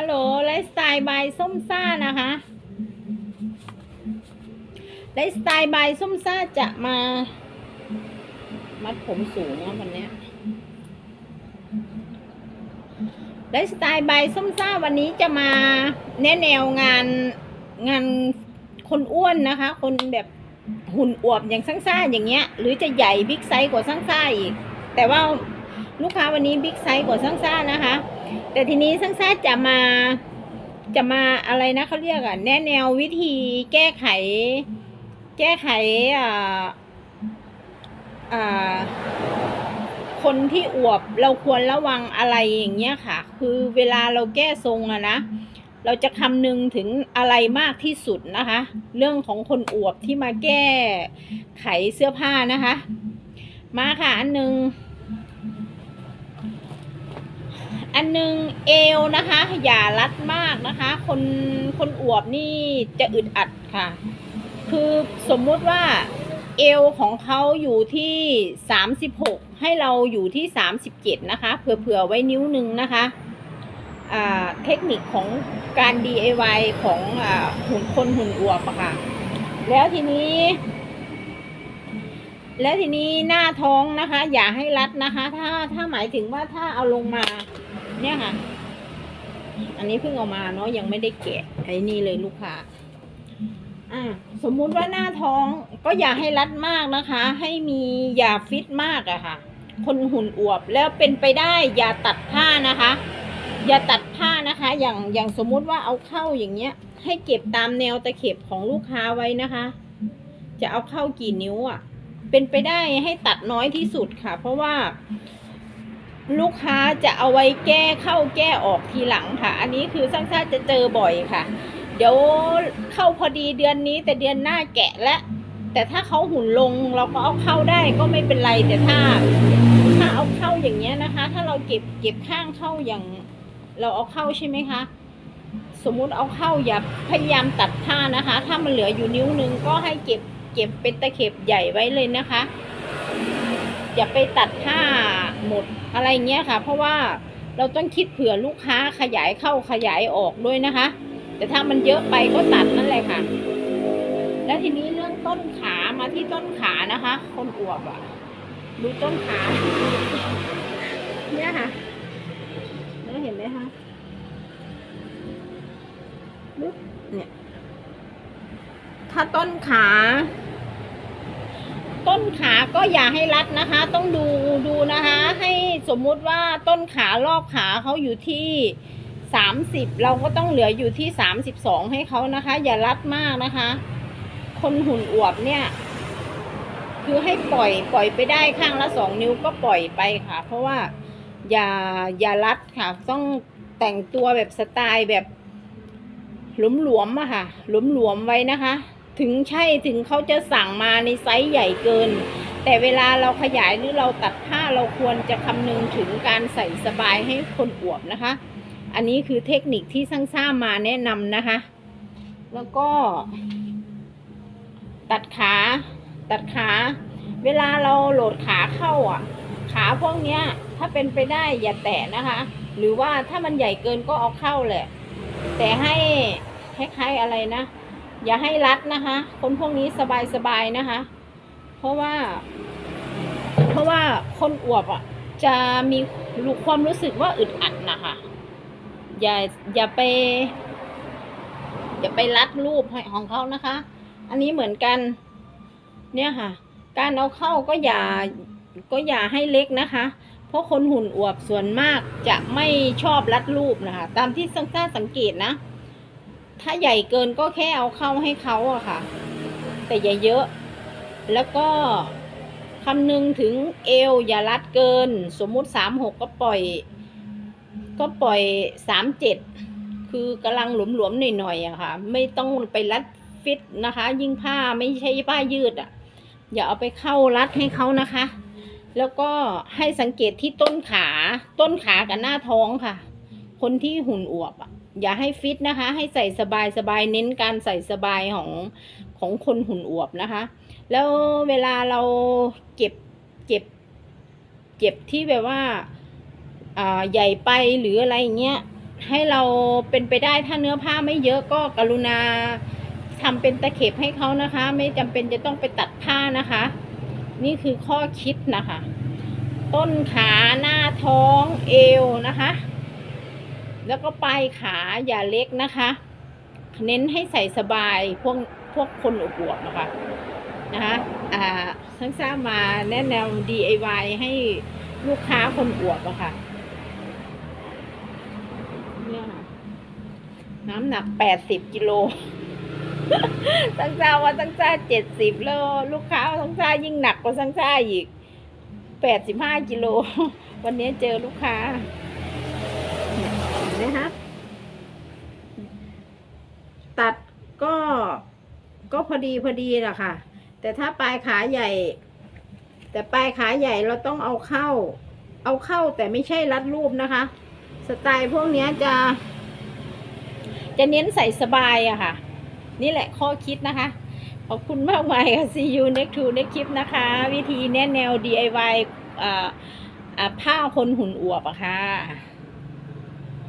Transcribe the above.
ฮัลโหลไลฟ์สไตล์บายส้มซ่านะคะไลฟ์สไตล์บายส้มซ่าจะมา มัดผมสูงนะวันนี้ไลฟ์สไตล์บายส้มซ่าวันนี้จะมาแนะแนวงานงานคนอ้วนนะคะ คนแบบหุ่นอวบอย่างซังซ่าอย่างเงี้ย หรือจะใหญ่บิ๊กไซส์กว่าซังซ่าอีก แต่ว่าลูกค้าวันนี้บิ๊กไซส์กว่าซังซ่านะคะ แต่ทีนี้ซังซ่จะมาจะมาอะไรนะเขาเรียกอะแนะแนววิธีแก้ไข แก้ไขอ่าอ่าคนที่อวบเราควรระวังอะไรอย่างเงี้ยค่ะ คือเวลาเราแก้ทรงอะนะเราจะคำนึงถึงอะไรมากที่สุดนะคะ เรื่องของคนอวบที่มาแก้ไขเสื้อผ้านะคะ มาค่ะอันหนึ่ง อันหนึ่งเอวนะคะ อย่ารัดมากนะคะ คนคนอวบนี่จะอึดอัดค่ะ คือสมมุติว่าเอวของเขาอยู่ที่ 36 ให้เราอยู่ที่ 37 นะคะเผื่อๆไว้นิ้วหนึ่งนะคะเทคนิคของการ DIY ของอหุ่นคนหุ่นอวบค่ะ แล้วทีนี้ แล้วทีนี้หน้าท้องนะคะ อย่าให้รัดนะคะ ถ้าถ้าหมายถึงว่าถ้าเอาลงมา เนี่ยค่ะ อันนี้เพิ่งเอามาเนาะยังไม่ได้แกะไอ้นี่เลยลูกค้าอ่าสมมุติว่าหน้าท้องก็อย่าให้รัดมากนะคะ ให้มีอย่าฟิตมากอะค่ะ คนหุ่นอวบแล้วเป็นไปได้อย่าตัดผ้านะคะ อย่าตัดผ้านะคะ อย่างอย่างสมมุติว่าเอาเข้าอย่างเงี้ย ให้เก็บตามแนวตะเข็บของลูกค้าไว้นะคะ จะเอาเข้ากี่นิ้วอะ่ะเป็นไปได้ให้ตัดน้อยที่สุดค่ะ เพราะว่า ลูกค้าจะเอาไว้แก้เข้าแก้ออกทีหลังค่ะ อันนี้คือสั้นๆจะเจอบ่อยค่ะ เดี๋ยวเข้าพอดีเดือนนี้แต่เดือนหน้าแกะและ แต่ถ้าเขาหุ่นลงเราก็เอาเข้าได้ก็ไม่เป็นไรแต่ถ้า ถ้าเอาเข้าอย่างเงี้ยนะคะ ถ้าเราเก็บเก็บข้างเข้าอย่าง เราเอาเข้าใช่ไหมคะสมมุติเอาเข้าอย่าพยายามตัดผ้านะคะ ถ้ามันเหลืออยู่นิ้วนึงก็ให้เก็บเก็บเป็นตะเข็บใหญ่ไว้เลยนะคะ อย่าไปตัดผ้า หมดอะไรเงี้ยค่ะ เพราะว่าเราต้องคิดเผื่อลูกค้าขยายเข้าขยายออกด้วยนะคะ แต่ถ้ามันเยอะไปก็ตัดนั่นแหละค่ะ แล้วทีนี้เรื่องต้นขามาที่ต้นขานะคะ คนอวบอะ่ะดูต้นขาเนี่ยค่ะเนี่ยเห็นไหมคะเนี่ย ถ้าต้นขา ต้นขาก็อย่าให้รัดนะคะ ต้องดูดูนะคะ สมมุติว่าต้นขารอบขาเขาอยู่ที่สามสิบเราก็ต้องเหลืออยู่ที่สามสิบสองให้เขานะคะ อย่ารัดมากนะคะ คนหุ่นอวบเนี่ย คือให้ปล่อยปล่อยไปได้ข้างละสองนิ้วก็ปล่อยไปค่ะ เพราะว่าอย่าอย่ารัดค่ะ ต้องแต่งตัวแบบสไตล์แบบหลวมๆอะค่ะ หลวมๆไว้นะคะ ถึงใช่ถึงเขาจะสั่งมาในไซส์ใหญ่เกิน แต่เวลาเราขยายหรือเราตัดผ้าเราควรจะคำนึงถึงการใส่สบายให้คนอวบนะคะ อันนี้คือเทคนิคที่สร้างสร้ามาแนะนำนะคะ แล้วก็ ตัดขา ตัดขา เวลาเราโหลดขาเข้าอะ ขาพวกเนี้ย ถ้าเป็นไปได้อย่าแตะนะคะ หรือว่าถ้ามันใหญ่เกินก็เอาเข้าแหละ แต่ให้คล้ายๆอะไรนะ อย่าให้รัดนะคะ คนพวกนี้สบายๆนะคะ เพราะว่า เพราะว่าคนอวบอะ จะมีรู้ความรู้สึกว่าอึดอัดนะคะอย่าอย่าไป อย่าไปรัดรูปของเขานะคะ อันนี้เหมือนกัน เนี่ยค่ะ การเอาเข้าก็อย่าก็อย่าให้เล็กนะคะ เพราะคนหุ่นอวบส่วนมากจะไม่ชอบรัดรูปนะคะ ตามที่สังซ่าสังเกตนะ ถ้าใหญ่เกินก็แค่เอาเข้าให้เขาอะค่ะ แต่อย่าเยอะ แล้วก็คำนึงถึงเอวอย่ารัดเกิน สมมุติสามหกก็ปล่อย ก็ปล่อยสามเจ็ดคือกำลังหลวมๆหน่อยๆอะค่ะ ไม่ต้องไปรัดฟิตนะคะ ยิ่งผ้าไม่ใช่ผ้ายืดอะอย่าเอาไปเข้ารัดให้เขานะคะ แล้วก็ให้สังเกตที่ต้นขาต้นขากับหน้าท้องค่ะ คนที่หุ่นอวบอะอย่าให้ฟิตนะคะ ให้ใส่สบายสบายเน้นการใส่สบายของของคนหุ่นอวบนะคะ แล้วเวลาเราเก็บเก็บ เก็บที่แบบว่าใหญ่ไปหรืออะไรเงี้ยให้เราเป็นไปได้ถ้าเนื้อผ้าไม่เยอะก็กรุณาทำเป็นตะเข็บให้เขานะคะ ไม่จำเป็นจะต้องไปตัดผ้านะคะ นี่คือข้อคิดนะคะ ต้นขาหน้าท้องเอวนะคะ แล้วก็ปลายขาอย่าเล็กนะคะ เน้นให้ใส่สบายพวกพวกคนอวบๆนะคะ นะคะทั้งทราบมาแนะแนว DIY ให้ลูกค้าคนอวบอะค่ะเนี่ยค่ะ น้ำหนักแปดสิบกิโลตั้งซ่าว่าตั้งซ่าเจ็ดสิบโลลูกค้าว่าตั้งซ่ายิ่งหนักกว่าตั้งซ่าอีกแปดสิบห้ากิโล วันนี้เจอลูกค้าเนี่ยเห็นไหมคะตัดก็ก็พอดีพอดีแหละค่ะ แต่ถ้าปลายขาใหญ่ แต่ปลายขาใหญ่เราต้องเอาเข้า เอาเข้าแต่ไม่ใช่รัดรูปนะคะ สไตล์พวกนี้จะ จะเน้นใส่สบายอะค่ะ นี่แหละข้อคิดนะคะ ขอบคุณมากมายค่ะ see you next to next คลิปนะคะ วิธีแนะแนว DIY อ่าอ่าผ้าคนหุ่นอวบอะค่ะ